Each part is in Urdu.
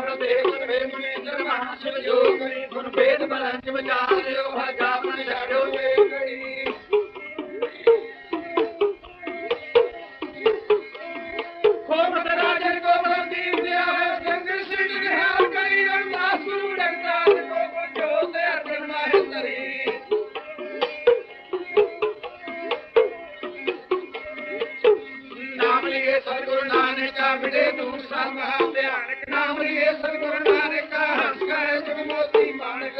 ਪ੍ਰਭ ਦੇਵਨ ਵੇਮਨੇ ਸਰਵਾਂ ਸਿਵ ਜੋਗਰੀ ਗੁਣ ਭੇਦ ਮਨ ਜਿਵ ਜਾਣਿਓ ਹਜਾ ਮਨ ਜਾੜੋ ਵੇ ਗਈ ਕੋਮਤ ਰਾਜਨ ਕੋਮਲ ਦੀਪ ਹੈ ਸੰਗ ਸਿੰਘ ਨਿਹਾਲ ਕਰੀ ਅਰਦਾਸ ਗੁਰੂ ਡੰਗਾ ਕੋ ਕੋ ਜੋ ਤੇ ਅਰਪਣ ਮਾਇ ਤਰੀ ਨਾਮ ਲਿਏ ਸਤਿਗੁਰੂ ਨਾਨਕਾ ਮਿਲੇ ਤੂੰ ਸਭ ਧਿਆਨ گرو نانک موتی مانگ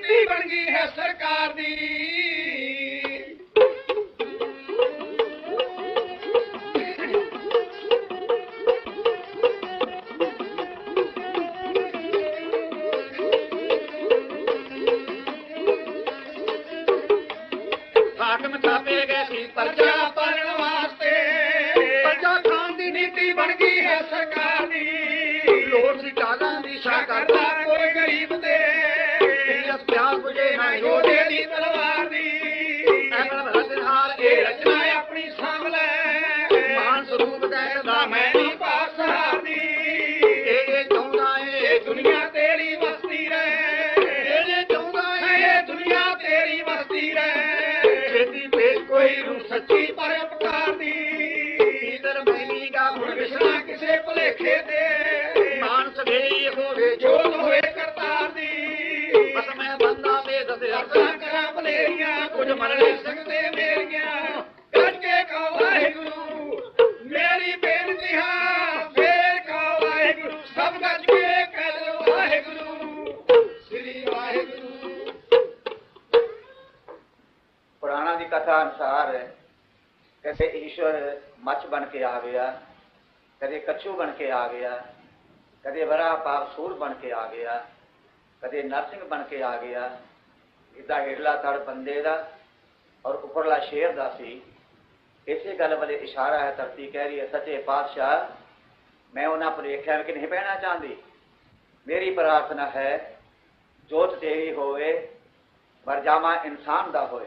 بیٹی بن گئی ہے سرکار دی ਬੈਠੇ ਦੇ ਮਾਨਸ ਗਈ ਹੋਵੇ ਜੋਤ ਹੋਏ ਕਰਤਾਰ ਦੀ ਬਸ ਮੈਂ ਬੰਦਾ ਦੇ ਦਸਿਆ ਅਰਦਾਸ ਕਰਾਂ ਬਲੇਰੀਆਂ ਕੁਝ ਮਰਨੇ ਸਕਦੇ ਮੇਰੀਆਂ ਕੱਢ ਕੇ ਕਹੋ ਵਾਹਿਗੁਰੂ ਮੇਰੀ ਬੇਨਤੀ ਹਾਂ ਫੇਰ ਕਹੋ ਗੁਰੂ ਸਭ ਗੱਜ ਕੇ ਕਹਿ ਲਓ ਵਾਹਿਗੁਰੂ ਸ੍ਰੀ ਵਾਹਿਗੁਰੂ ਪੁਰਾਣਾ ਦੀ ਕਥਾ ਅਨਸਾਰ ਹੈ ਕਹਿੰਦੇ ਈਸ਼ਵਰ ਮੱਛ ਬਣ ਕੇ ਆ ਗਿਆ ਕਦੇ ਕੱਛੂ ਬਣ ਕੇ ਆ ਗਿਆ ਕਦੇ ਬੜਾ ਪਾਸੂਰ ਬਣ ਕੇ ਆ ਗਿਆ ਕਦੇ ਨਰਸਿੰਘ ਬਣ ਕੇ ਆ ਗਿਆ ਇਹਦਾ ਹੇਠਲਾ ਤੜ ਬੰਦੇ ਦਾ ਔਰ ਉੱਪਰਲਾ ਸ਼ੇਰ ਦਾ ਸੀ ਇਸੇ ਗੱਲ ਵੱਲ ਇਸ਼ਾਰਾ ਹੈ ਧਰਤੀ ਕਹਿ ਰਹੀ ਹੈ ਸੱਚੇ ਪਾਤਸ਼ਾਹ ਮੈਂ ਉਹਨਾਂ ਪ੍ਰੇਖਿਆ ਵਿੱਚ ਨਹੀਂ ਪਹਿਣਾ ਚਾਹੁੰਦੀ ਮੇਰੀ ਪ੍ਰਾਰਥਨਾ ਹੈ ਜੋਤ ਤੇਰੀ ਹੋਵੇ ਵਰਜਾਮਾ ਇਨਸਾਨ ਦਾ ਹੋਵੇ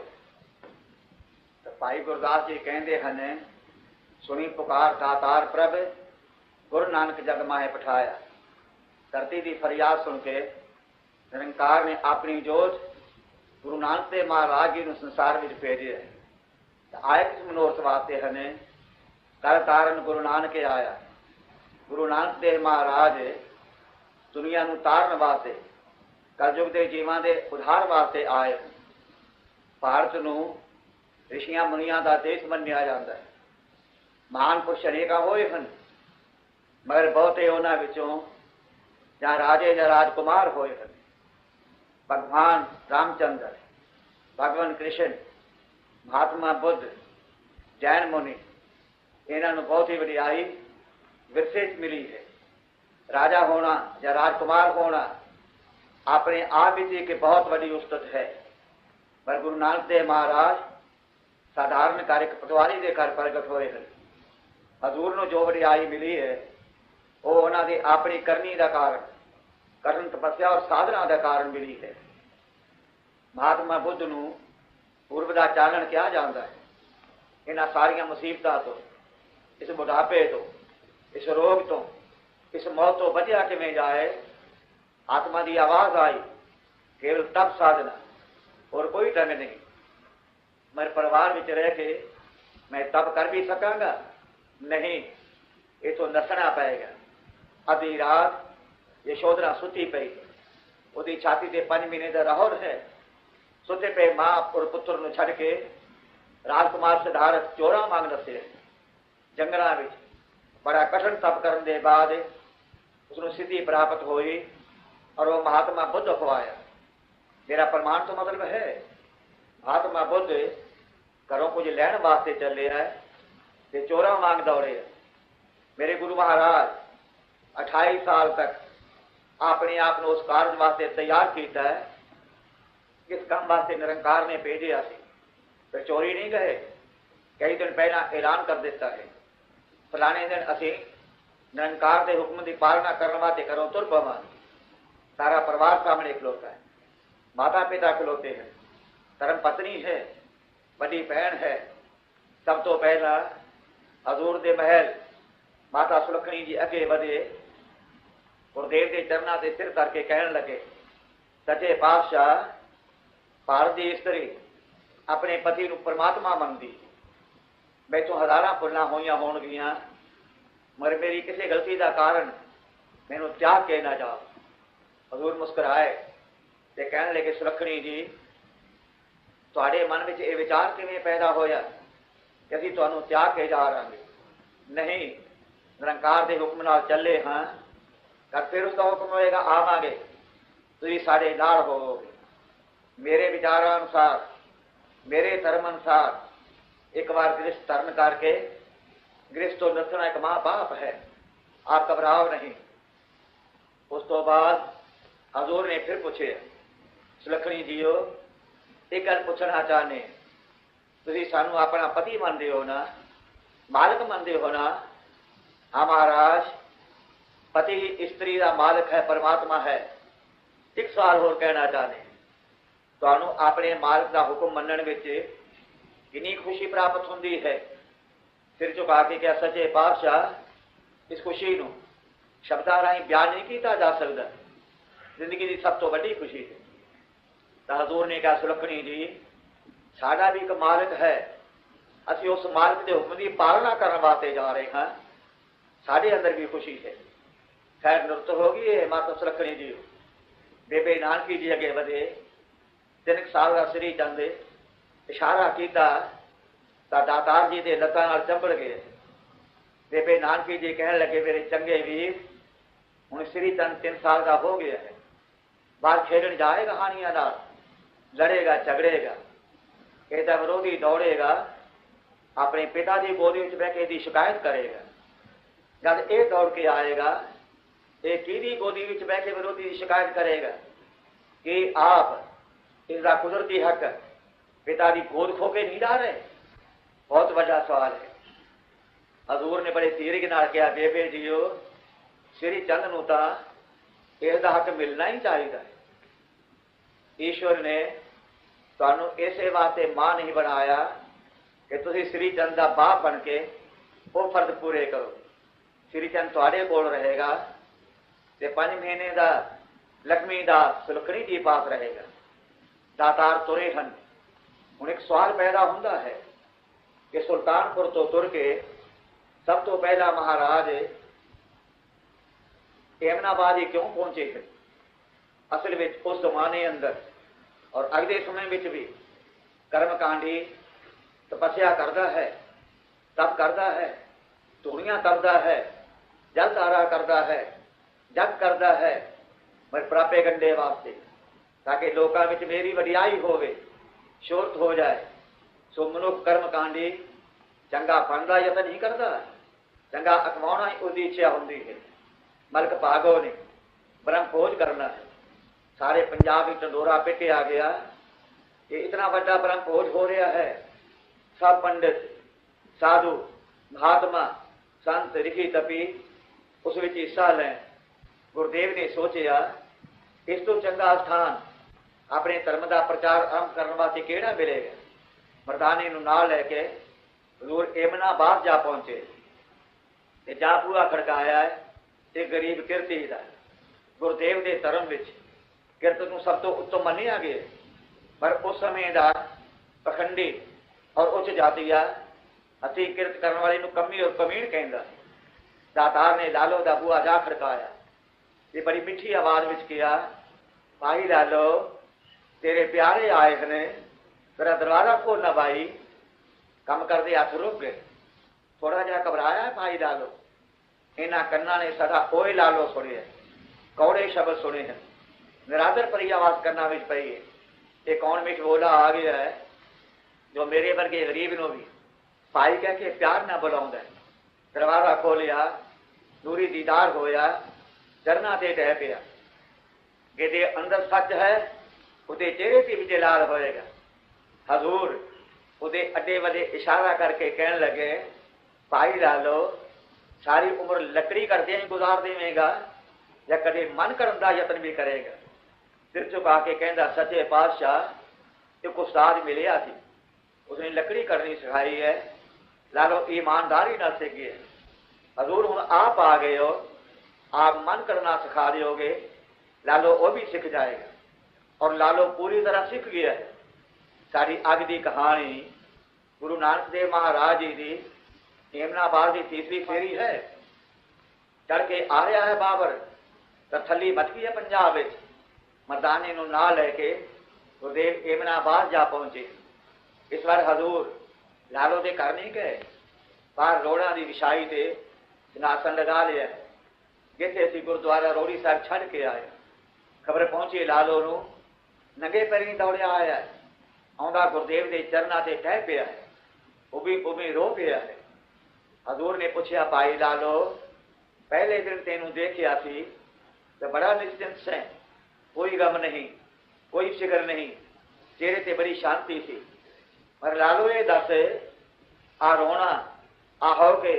ਤਾਂ ਭਾਈ ਗੁਰਦਾਸ ਜੀ ਕਹਿੰਦੇ ਹਨ ਸੁਣੀ ਪੁਕਾਰ ਦਾਤਾਰ ਪ੍ਰਭ ਗੁਰੂ ਨਾਨਕ ਜਗ ਮਾਹੇ ਪਠਾਇਆ ਧਰਤੀ ਦੀ ਫਰਿਆਦ ਸੁਣ ਕੇ ਨਿਰੰਕਾਰ ਨੇ ਆਪਣੀ ਜੋਤ ਗੁਰੂ ਨਾਨਕ ਦੇ ਮਹਾਰਾਜ ਜੀ ਨੂੰ ਸੰਸਾਰ ਵਿੱਚ ਭੇਜਿਆ ਆਇਕ ਮਨੋਰਥ ਵਾਸਤੇ ਹਨੇ ਕਰ ਤਾਰਨ ਗੁਰੂ ਨਾਨਕ ਆਇਆ ਗੁਰੂ ਨਾਨਕ ਦੇਵ ਮਹਾਰਾਜ ਦੁਨੀਆ ਨੂੰ ਤਾਰਨ ਵਾਸਤੇ ਕਲਯੁਗ ਦੇ ਜੀਵਾਂ ਦੇ ਉਧਾਰ ਵਾਸਤੇ ਆਏ ਭਾਰਤ ਨੂੰ ਰਿਸ਼ੀਆਂ ਮੁਨੀਆਂ ਦਾ ਦੇਸ਼ ਮੰਨਿਆ ਜਾਂਦਾ ਹੈ ਮਹਾਨ ਪੁਰਸ਼ ਅਨੇਕਾਂ ਹੋਏ ਹਨ مگر بہتے ہونا بچوں جہاں راجے جہاں راج کمار ہوئے ہیں بھگوان رام چندر بھگوان کرشن مہاتما بدھ جین مونی منی بہت ہی بڑی آئی ورسیت ملی ہے راجہ ہونا یا کمار ہونا اپنے آپ کی ایک بہت بڑی استد ہے پر گرو نانک دیو مہاراج سدارن کار پٹواری دے کر پرگٹ ہوئے ہیں حضور نو جو بڑی آئی ملی ہے ਉਹ ਉਹਨਾਂ ਦੇ ਆਪਣੀ ਕਰਨੀ ਦਾ ਕਾਰਨ ਕਰਨ ਤਪੱਸਿਆ ਔਰ ਸਾਧਨਾ ਦਾ ਕਾਰਨ ਨਹੀਂ ਹੈ ਮਹਾਤਮਾ ਬੁੱਧ ਨੂੰ ਪੁਰਬ ਦਾ ਚਾਲਣ ਕਿਹਾ ਜਾਂਦਾ ਹੈ ਇਹਨਾਂ ਸਾਰੀਆਂ ਮੁਸੀਬਤਾਂ ਤੋਂ ਇਸ ਬੁਢਾਪੇ ਤੋਂ ਇਸ ਰੋਗ ਤੋਂ ਇਸ ਮੌਤ ਤੋਂ ਬਚਿਆ ਕਿਵੇਂ ਜਾਏ ਆਤਮਾ ਦੀ ਆਵਾਜ਼ ਆਈ ਕੇਵਲ ਤਪ ਸਾਧਨਾ ਔਰ ਕੋਈ ਢੰਗ ਨਹੀਂ ਮੇਰੇ ਪਰਿਵਾਰ ਵਿੱਚ ਰਹਿ ਕੇ ਮੈਂ ਤਪ ਕਰ ਵੀ ਸਕਾਂਗਾ ਨਹੀਂ ਇਹ ਤੋਂ ਨਸਣਾ ਪਏਗਾ آدھی رات یشودرا ستی پی وہ چھاتی کے پن مہینے کا راہور ہے ستے پے ماں اور پتر چڑھ کے راج کمار سدھارتھ چورا مانگ دسے جنگل بڑا کٹن تب کر بعد اس کو سی پراپت ہوئی اور وہ مہاتما بدھ اخوایا میرا پرمان تو مطلب ہے مہاتما بدھ گھروں کچھ لین واسطے چلے ہے چوراں مانگ دورے میرے گرو مہاراج اٹھائی سال تک اپنے آپ نے اس کارج واسطے تیار کیتا ہے جس کام واسطے نرنکار نے بھیجیا سی پھر چوری نہیں گئے کئی دن پہلا اعلان کر دیتا ہے فلانے دن اسی نرنکار دے حکم دی پالنا کرنے واسطے کروں تر پوا سارا پروار سامنے کھلوتا ہے ماتا پتا کھلوتے ہیں ترم پتنی ہے بڑی بہن ہے سب تو پہلا حضور دے محل ماتا سلکھنی جی اگے بدے گردیو کے چرنہ کے سر کر کے کہن لگے سچے پاشاہ استری اپنے پتی پرماتما منتی میں تو ہزار پلان ہوئی ہون گیا مگر میری کسی گلتی کا کارن میرے تگ کے نہ جا ہزور مسکرائے کہ سرکھنی جی تے منار کی پیدا ہوا کہ ابھی تیا کے جا رہا نہیں نرنکار کے حکم نال چلے ہاں اور پھر اس کا حکم ہوئے گا آ سارے توڑ ہو میرے بچار انوسار میرے دھرم انوسار ایک بار گرست ترن کر کے گرست تو نسنا ایک ماں باپ ہے آپ گھبراؤ نہیں اس تو بعد حضور نے پھر پوچھے سلکھنی جیو ایک گھر پوچھنا چاہنے تھی سانو اپنا پتی مانتے ہو نا مالک مانتے ہو نا ہاں مہاراج پتی استری کا مالک ہے پرماتما ہے ایک سوال ہو کہنا چاہتے ہیں تو اپنے مالک کا حکم منع کن خوشی پراپت ہوں سر چکا کے کیا سچے پاشاہ اس خوشی نو شبد راہی بیان نہیں کیا جا سکتا زندگی کی سب تو ویڈی خوشی ہے تو حضور نے کہا سلکھنی جی ساڈا بھی ایک مالک ہے اسی اس مالک کے حکم کی پالنا کرنے واسطے جا رہے ہاں سارے اندر بھی خوشی ہے خیر نرست ہو گئی ہے مات بے نان کی جی اگے ودے تین سال کا سری چند اشارہ کیتا تا داتار جی دے لتاں نال چمبڑ گئے بے بے نانکی جی کہ لگے میرے چنگے ویر ہوں سری چند تین سال کا ہو گیا ہے باہر کھیلن جائے گا کہانیاں نال لڑے گا جگڑے گا یہ تو وروگی دوڑے گا اپنے پتا جی بولی چہ کے شکایت کرے گا جب یہ دوڑ کے آئے گا گویچ بہ کے ووتی شکایت کرے گا کہ آپ اس کا قدرتی حق پتا کی گود خو کے نہیں ڈالے بہت واقع سوال ہے حضور نے بڑے تیری جیو شری چند اس کو حق ملنا ہی چاہیے ایشور نے سنو اس واسطے ماں نہیں بنایا کہ تھی سری چند کا پاپ بن کے وہ فرد پورے کرو شری چند تیرے کول رہے گا تے پانچ مہینے دا لکمی دا سلکری جی پاس رہے گا داتار ترے ہن ہوں ایک سوال پیدا ہوں کہ سلطان پور تو تر کے سب تو پہلا مہاراج ایمناباد ہی کیوں پہنچے گا اصل میں اس زمانے اندر اور اگلے سمے بھی کرم کانڈی تپسیا کرتا ہے تب کرتا ہے توریاں کرتا ہے جل تارا کرتا ہے جگ کرتا ہے میں پراپے گنڈے واسطے تاکہ لوگوں میں میری وڈیائی ہوئے شورت ہو جائے سو منق کرم کانڈی چنگا پڑھنا یا تو نہیں کرتا چنگا اکوا ہی وہی اچھا ہوں ملک پاگو نے برم بوجھ کرنا ہے سارے پنجاب پے کے آ گیا یہ اتنا بڑا برم بوجھ ہو رہا ہے سب پنڈت سادھو مہاتما سنت رکھی تپی اس حصہ لیں ਗੁਰਦੇਵ ਨੇ ਸੋਚਿਆ ਇਸ ਤੋਂ ਚੰਗਾ ਸਥਾਨ ਆਪਣੇ ਧਰਮ ਦਾ ਪ੍ਰਚਾਰ ਆਰੰਭ ਕਰਨ ਵਾਸਤੇ ਕਿਹੜਾ ਮਿਲੇਗਾ ਮਰਦਾਨੇ ਨੂੰ ਨਾਲ ਲੈ ਕੇ ਹਜ਼ੂਰ ਬਾਦ ਜਾ ਪਹੁੰਚੇ ਤੇ ਜਾ ਪੂਰਾ ਖੜਕਾਇਆ ਤੇ ਗਰੀਬ ਕਿਰਤੀ ਦਾ ਗੁਰਦੇਵ ਦੇ ਧਰਮ ਵਿੱਚ ਕਿਰਤ ਨੂੰ ਸਭ ਤੋਂ ਉੱਤਮ ਮੰਨਿਆ ਗਿਆ ਪਰ ਉਸ ਸਮੇਂ ਦਾ ਪਖੰਡੀ ਔਰ ਉੱਚ ਜਾਤੀਆ ਅਸੀਂ ਕਿਰਤ ਕਰਨ ਵਾਲੇ ਨੂੰ ਕਮੀ ਔਰ ਕਮੀਣ ਕਹਿੰਦਾ ਦਾਤਾਰ ਨੇ ਲਾਲੋ ਦਾ ਬੂਆ ਜਾ ਖੜਕਾਇਆ یہ بڑی میٹھی آواز بچ کیا بھائی لالو تیرے پیارے آئے نے دروازہ دربارہ کھولنا بھائی کم کر دے رک گئے تھوڑا جہا گھبرایا ہے بھائی لالو انہیں کنا نے سر کوئی لالو سنے ہیں کوڑے شبد سنے ہیں نرادر پری آواز کرنا پی ہے یہ کون بولا آ گیا ہے جو میرے ورگے غریب نو بھی پائی کے پیار نہ بلا دروازہ کھولیا دوری دیدار ہویا چرنہ دے پیا کہ وڈے اشارہ کر کے کہنے لگے بھائی لا لو ساری عمر لکڑی کردیا ہی گزار دے گا یا کدی من کرن کا یتن بھی کرے گا سر چکا کے کہہ سچے پاتشاہ ایک استاد ملیا سی اس نے لکڑی کرنی سکھائی ہے لا لو ایمانداری نہ سیکھی ہے حضور ہوں آپ آ گئے ہو آپ من کرنا سکھا ہو گے لالو وہ بھی سیکھ جائے گا اور لالو پوری طرح سیکھ گیا ہے ساری اگ کی کہانی گرو نانک دیو مہاراج جی ایمنا ایمناباد کی تیسری فیری ہے چڑھ کے آ رہا ہے بابر تو تھلی مچ گئی ہے پنجاب نو نہ لے کے گردیو ایمنا باد جا پہنچے اس بار حضور لالو دے نہیں گئے باہر روڑا کی وشائی سے سناسن لگا لیا ہے جیسے اسی گردوارا روڑی صاحب چھڑ کے آئے خبر پہنچی لالو نو نگے دوڑیا آیا ہے گردیو کے چرنا سے ٹہ پیا ہے ابھی ببھی رو پیا ہے حضور نے پوچھا بھائی لالو پہلے دن تین دیکھا سی تو بڑا نشچنت ہے کوئی غم نہیں کوئی فکر نہیں چہرے سے بڑی شانتی سی پر لالو یہ دس آ رونا آ ہو کے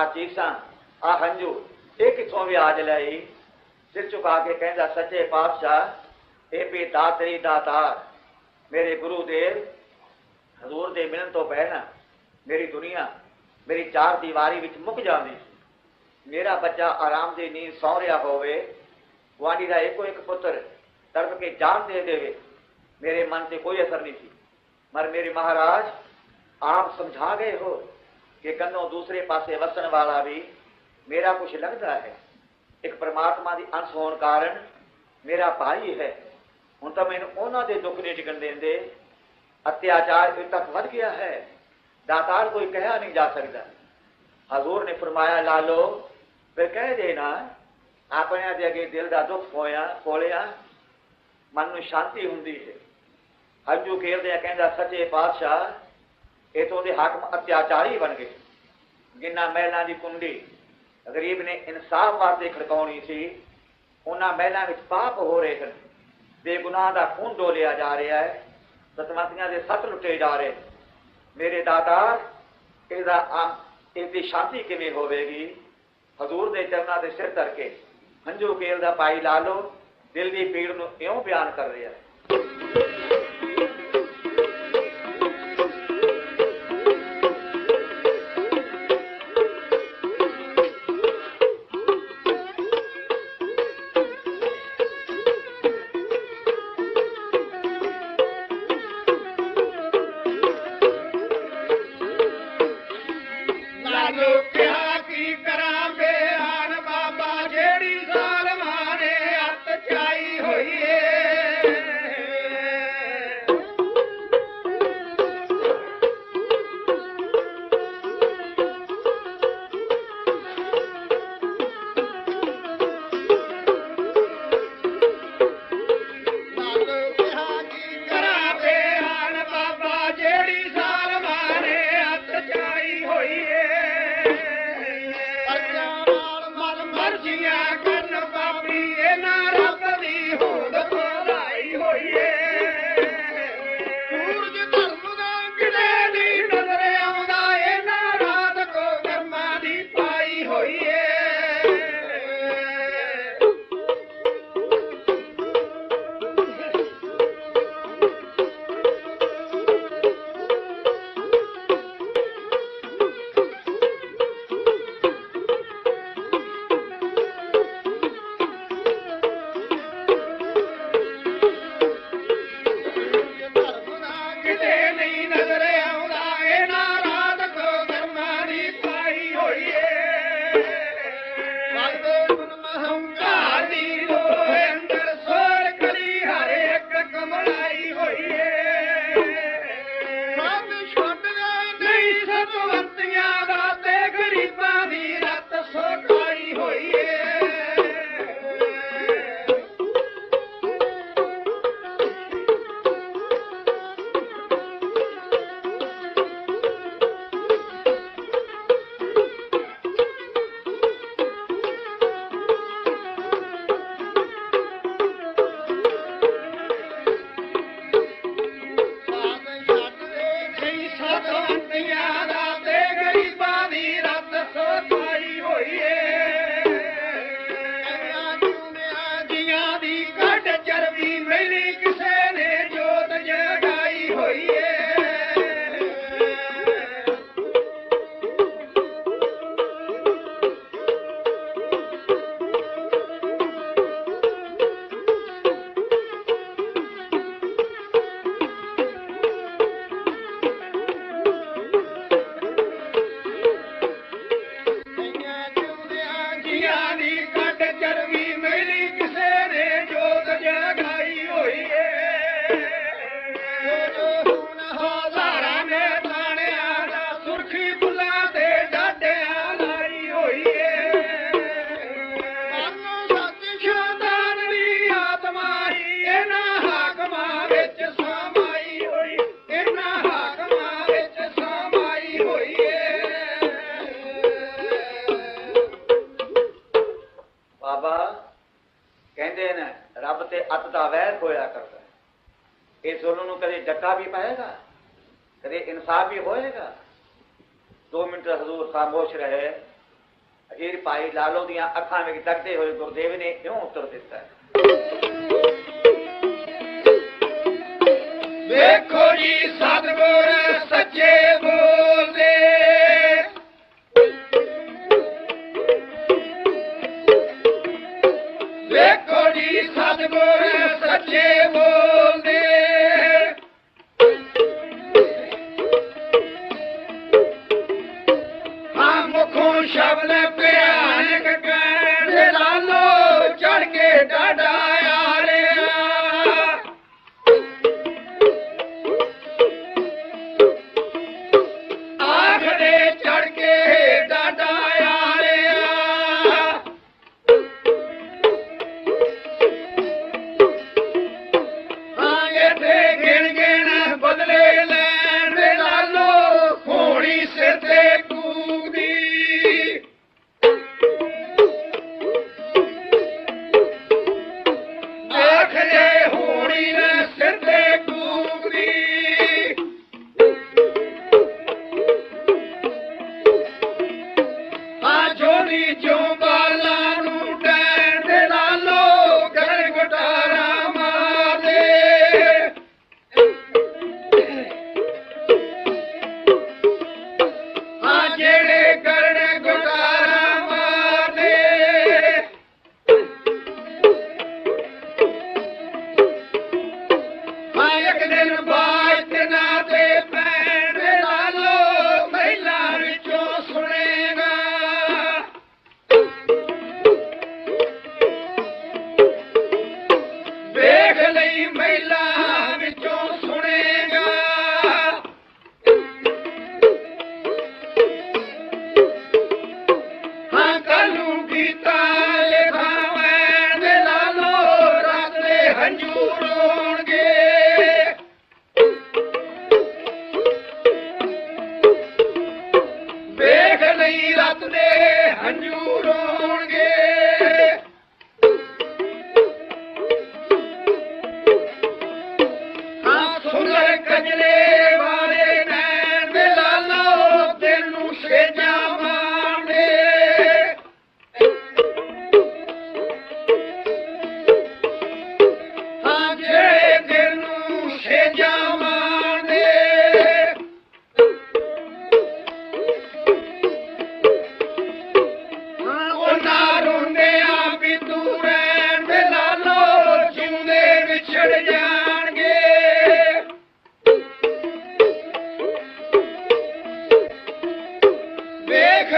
آ چیسا آ ہنجو یہ کتوں بھی آج لے سر چکا کے کہہ دا سچے اے پی دا داتار میرے گرو دیو حضور دے ملن تو پہلے میری دنیا میری چار دیواری مک جانے میرا بچہ آرام دی نیند سو رہا ہوئے گوانڈی کا ایک ایک پتر تڑپ کے جان دے دے میرے من سے کوئی اثر نہیں سی مر میرے مہاراج آپ سمجھا گئے ہو کہ کنوں دوسرے پاسے وسن والا بھی میرا کچھ لگتا ہے ایک پرماتما انس ہون کارن میرا بھائی ہے ہوں تو میرے انہوں کے دکھ نہیں ڈگن دیں اتیاچار ان تک ود گیا ہے داتار کوئی کہا نہیں جا سکتا حضور نے فرمایا لالو پھر کہہ دینا اپنے دے اگے دل کا دکھ ہویا کھولیا من میں شانتی ہوں ہرجو کھیلدا کہ سچے پاشاہ تو حقم اتیاچار ہی بن گئے گنا میلہ دی کنڈی ਗਰੀਬ ਨੇ ਇਨਸਾਫ ਵਾਸਤੇ ਖੜਕਾਉਣੀ ਸੀ ਉਹਨਾਂ ਮਹਿਲਾਂ ਵਿੱਚ ਪਾਪ ਹੋ ਰਹੇ ਹਨ ਬੇਗੁਨਾਹ ਦਾ ਖੂਨ ਡੋਲਿਆ ਜਾ ਰਿਹਾ ਹੈ ਸਤਵੰਤੀਆਂ ਦੇ ਸੱਤ ਲੁੱਟੇ ਜਾ ਰਹੇ ਮੇਰੇ ਦਾਤਾ ਇਹਦਾ ਇਹਦੀ ਸ਼ਾਂਤੀ ਕਿਵੇਂ ਹੋਵੇਗੀ ਹਜ਼ੂਰ ਦੇ ਚਰਨਾਂ ਦੇ ਸਿਰ ਧਰ ਕੇ ਹੰਝੂ ਕੇਲ ਦਾ ਪਾਈ ਲਾ ਲੋ ਦਿਲ ਦੀ ਪੀੜ ਨੂੰ ਇਉਂ ਬਿਆਨ ਕਰ ਰਿਹਾ ਹੈ ਅਵੈਧ ਹੋਇਆ ਕਰਦਾ ਇਹ ਜ਼ੁਲਮ ਨੂੰ ਕਦੇ ਡੱਕਾ ਵੀ ਪਾਏਗਾ ਕਦੇ ਇਨਸਾਫ ਵੀ ਹੋਏਗਾ 2 ਮਿੰਟ ਹਜ਼ੂਰ ਖਾਮੋਸ਼ ਰਹੇ ਅਖੀਰ ਪਾਈ ਲਾਲੋ ਦੀਆਂ ਅੱਖਾਂ ਵਿੱਚ ਤੱਕਦੇ ਹੋਏ ਗੁਰਦੇਵ ਨੇ ਕਿਉਂ ਉੱਤਰ ਦਿੱਤਾ ਵੇਖੋ ਜੀ ਸਤਗੁਰ ਸੱਚੇ ਬੋਲ கஞ்சூடு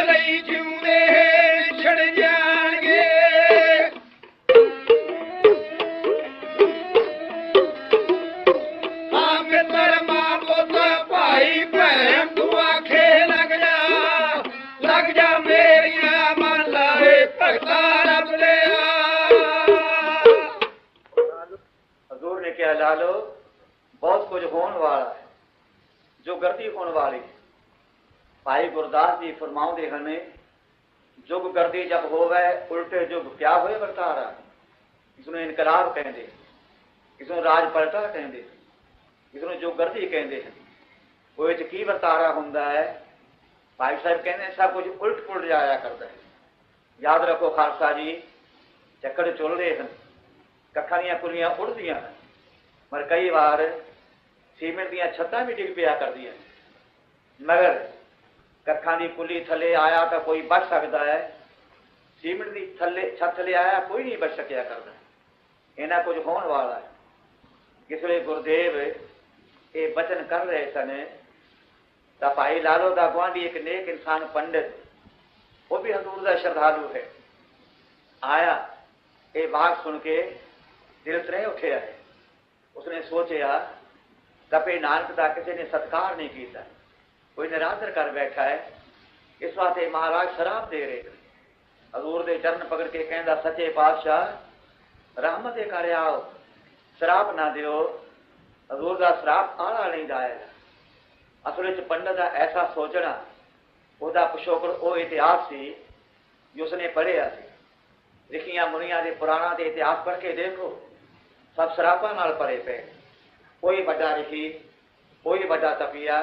چڑ لگ جا لگ جا میریا رب لیا نے کیا لالو بہت کچھ ہوا ہے جو گلتی ہوئی سرداس جی فرماؤں دے ہنے جگ گردی جب ہو گئے الٹے جگ کیا ہوئے برتا رہا اس نے انقلاب کہیں دے اس نے راج پلٹا کہیں دے اس نے جگ گردی کہیں دے ہیں وہ ایچ کی برتا رہا ہوں ہے بھائی صاحب کہنے دے سب کچھ الٹ پلٹ جایا کرتا ہے یاد رکھو خالصہ جی چکر چل رہے ہیں ککھانیاں کلیاں اڑ دیا ہیں مر کئی بار سیمنٹ دیا چھتا بھی ڈگ پیا کر دیا مگر کھان کی کلی تھلے آیا تو کوئی بچ سکتا ہے سیمنٹ کی تھلے چھت تھلے آیا کوئی نہیں بچ سکیا کرتا یہاں کچھ ہون والا ہے جس وی یہ بچن کر رہے سن تو بھائی لالو دا گوانڈی ایک نیک انسان پنڈت وہ بھی حضور کا شردالو ہے آیا یہ واقع سن کے دل ترہے اٹھا ہے اس نے سوچا کپے نانک کا کسی نے ستکار نہیں کیا کوئی نرادر کر بیٹھا ہے اس واسطے مہاراج شراب دے رہے حضور دے چرن پکڑ کے سچے پاشاہ کر آؤ شراب نہ حضور دا شراب آنا نہیں جائے گا اصل پنڈت ایسا سوچنا وہ کا پچھوکڑ وہ اتہاس سی جو اس نے پڑھیا سی لیا منیا کے دے اتہاس پڑھ کے دیکھو سب شراب پڑے پے کوئی وا رخی کوئی وا تپیا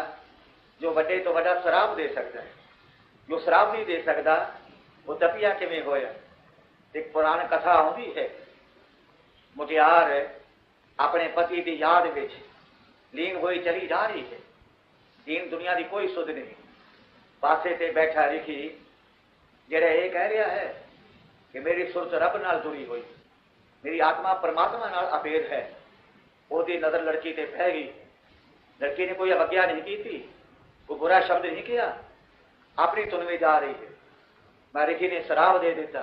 جو وڈے تو وڈا شراب دے سکتا ہے جو شراب نہیں دے سکتا وہ دپیا کمیں ہوا ایک پران کتھا آئی ہے متعار اپنے پتی کی یاد بچ ہوئی چلی جا رہی ہے دین دنیا کی کوئی سدھ نہیں پاسے تے بیٹھا لکھی جڑا یہ کہہ رہا ہے کہ میری سرت رب نال جڑی ہوئی میری آتما پرماتما اپیر ہے دی نظر لڑکی پہ بہ گئی لڑکی نے کوئی اوگیا نہیں کی تھی وہ برا شبد نہیں کیا اپنی تنوی جا رہی ہے میں ریخی نے شراب دے دیتا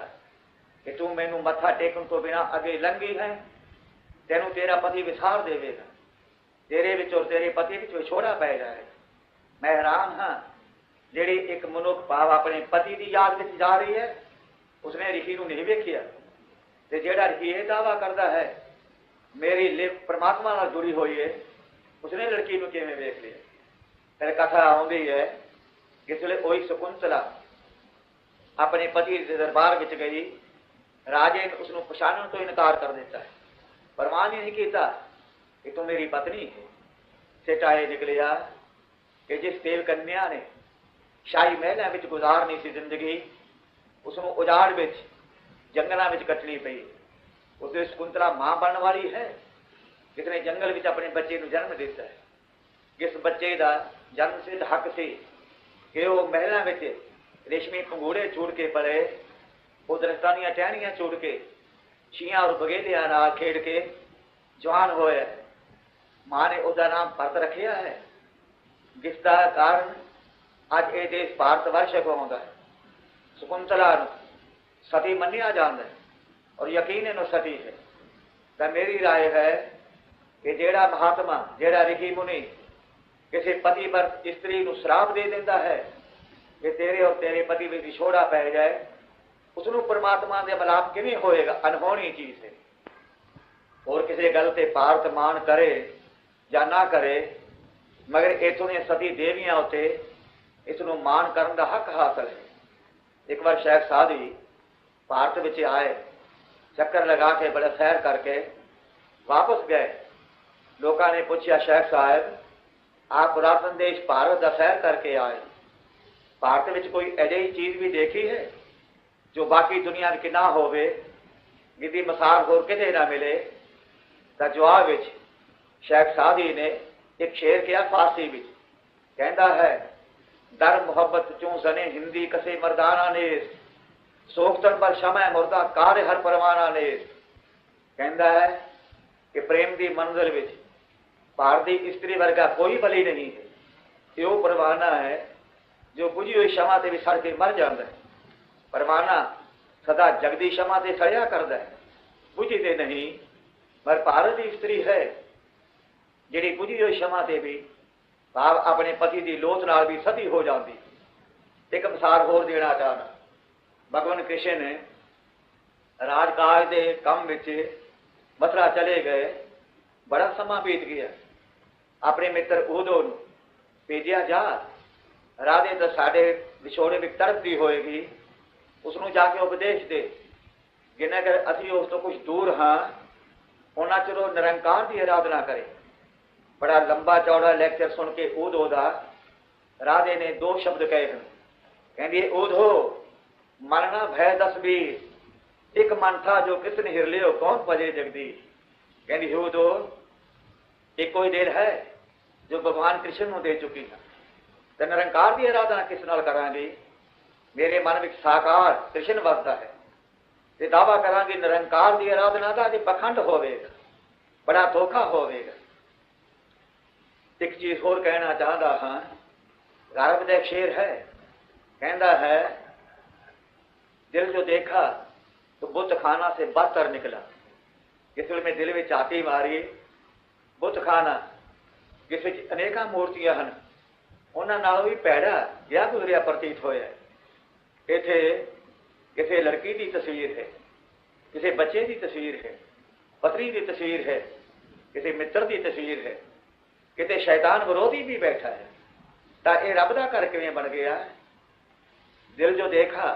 کہ تم مینو متھا ٹیکن تو بنا اگے لنگی ہے تینوں تیرا پتی وسار دے گا تیرے اور تیرے پتی بچ ووڑا پی جائے میں حیران ہاں جیڑی ایک منوق پاو اپنے پتی دی یاد جا رہی ہے اس نے ریخیو نہیں ویکیا تو جڑا ریخی یہ دعویٰ کرتا ہے میری لماتا جڑی ہوئی ہے اس نے لڑکی لیا میں کتھا آؤں گی ہے جس ویلے اوئی سکنتلا اپنے پتی دے دربار بچ گئی راجے اس نو پہچانن تو انکار کر دیتا ہے پروان یہ نہیں کیتا کہ تو میری پتنی ہے سٹائے نکلیا کہ جس دیو کنیا نے شاہی محلاں وچ گزارنی سی زندگی اس نو اجاڑ بچ جنگلاں وچ کٹنی پئی اس دے سکنتلا ماں بنن والی ہے جس نے جنگل وچ اپنے بچے نو جنم دیتا ہے جس بچے دا جن سد حق سے کہ وہ محل رشمی پنگوڑے چوڑ کے پڑے پرختہ دیا ٹہنیاں چوڑ کے چیاں اور بگیتیا نا کھیڑ کے جوان ہوئے ماں نے اس نام پرت رکھیا ہے جس کا کارن اج یہ ہے سکنتلا ستی منیا اور یقین ستی ہے تو میری رائے ہے کہ جڑا مہاتما جڑا رکھی منی ਕਿਸੇ ਪਤੀ ਪਰ ਇਸਤਰੀ ਨੂੰ ਸ਼ਰਾਪ ਦੇ ਦਿੰਦਾ ਹੈ ਕਿ ਤੇਰੇ ਔਰ ਤੇਰੇ ਪਤੀ ਵਿੱਚ ਵਿਛੋੜਾ ਪੈ ਜਾਏ ਉਸ ਨੂੰ ਪਰਮਾਤਮਾ ਦੇ ਬਲਾਪ ਕਿਵੇਂ ਹੋਏਗਾ ਅਨਹੋਣੀ ਚੀਜ਼ ਹੈ ਹੋਰ ਕਿਸੇ ਗੱਲ ਤੇ ਮਾਨ ਕਰੇ ਜਾਂ ਨਾ ਕਰੇ ਮਗਰ ਇਥੋਂ ਦੀਆਂ ਸਦੀ ਦੇਵੀਆਂ ਉਤੇ ਇਸ ਨੂੰ ਮਾਨ ਕਰਨ ਦਾ ਹੱਕ ਹਾਸਲ ਹੈ ਇੱਕ ਵਾਰ ਸ਼ੇਖ ਸਾਦੀ ਭਾਰਤ ਵਿੱਚ ਆਏ ਚੱਕਰ ਲਗਾ ਕੇ ਬੜਾ ਸੈਰ ਕਰਕੇ ਵਾਪਸ ਗਏ ਲੋਕਾਂ ਨੇ ਪੁੱਛਿਆ ਸ਼ੇਖ ਸਾਹਿਬ آپ خدا دیش بھارت کا سیر کر کے آئے بھارت کوئی اجی چیز بھی دیکھی ہے جو باقی دنیا کے نہ ہو مسال ہو ملے تو جواب شیخ سادی نے ایک شیر کیا فارسی ہے در محبت چوں سنے ہندی کسے مردانہ نیز سوختن پر شمع مردہ کار ہر پروانہ ہے کہ پریم دی منزل بھی بھارتی استری ورگا کوئی بلی نہیں ہے یہ وہ پروانہ ہے جو بجی ہوئی شما سے بھی سڑ کے مر جانا سدا جگدی شما سے سڑیا کرتا ہے بجی تے نہیں پر بھارتی استری ہے جیڑی بجی ہوئی شما سے بھی پاپ اپنے پتی کی لوت بھی ستی ہو جاتی ایک ہو دینا چاہتا ہے بگوان کشن راج کاج کے کام مترا چلے گئے بڑا سما بیت کیا اپنے متر ادو بھیجا جا راجے تو سارے بچوڑے بھی تڑپتی ہوئے گی اس جا کے اپدیش دے جن اگر ابھی اس کو کچھ دور ہاں ان چلو نرنکار کی آرا کرے بڑا لمبا چوڑا لیکچر سن کے ادو دا راجے نے دو شبد کہے کہ ادو مرنا بھ دس بھی ایک من تھا جو کتنے ہر لو کون پجے جگدی کہ ادو ایک کوئی دیر ہے جو بھگوان کرشن نو دے چکی ہیں تو نرنکار کی ارادہ کس نال کری میرے ساکار کرشن وستا ہے تو کری نرنکار کی آرا کا کھنڈ ہو بڑا دھوکھا ایک چیز کہنا چاہتا ہاں راگ دے شیر ہے کہہدا ہے دل جو دیکھا تو بت خانہ سے بہتر نکلا اس لیے میں دل میں آتی ماری بت خانا جس انےکہ مورتی ہیں انہوں پیڑا گیا گزریا پرتیت ہوا ہے ات لڑکی کی تصویر ہے کسی بچے کی تصویر ہے پتنی کی تصویر ہے کسی مر تصویر ہے کتنے شیتان ووی بھی بیٹھا ہے تو یہ رب کا کر کن گیا دل جو دیکھا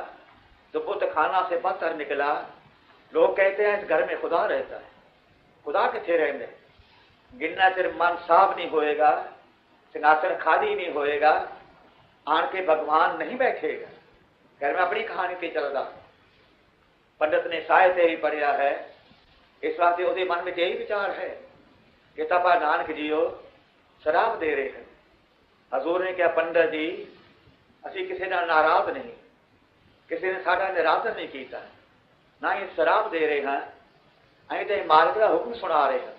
تو بتخانہ سے بہتر نکلا لوگ کہتے ہیں اس گھر میں خدا رہتا ہے خدا کتنے رہے گنا چر من صاف نہیں ہوئے گا شناخر خالی نہیں ہوئے گا آن کے بھگوان نہیں بیٹھے گا خیر میں اپنی کہانی پہ چلتا پنڈت نے سائے سے ہی پڑھیا ہے اس واسطے وہ من میں یہی وچار ہے کہ تبا نانک جیو شراب دے رہے ہیں حضور نے کیا پنڈت جی اسی کسی نہ ناراض نہیں کسی نے ساڈا ناراضر نہیں کیتا نہ ہی شراب دے رہے ہیں تو مالک کا حکم سنا رہے ہیں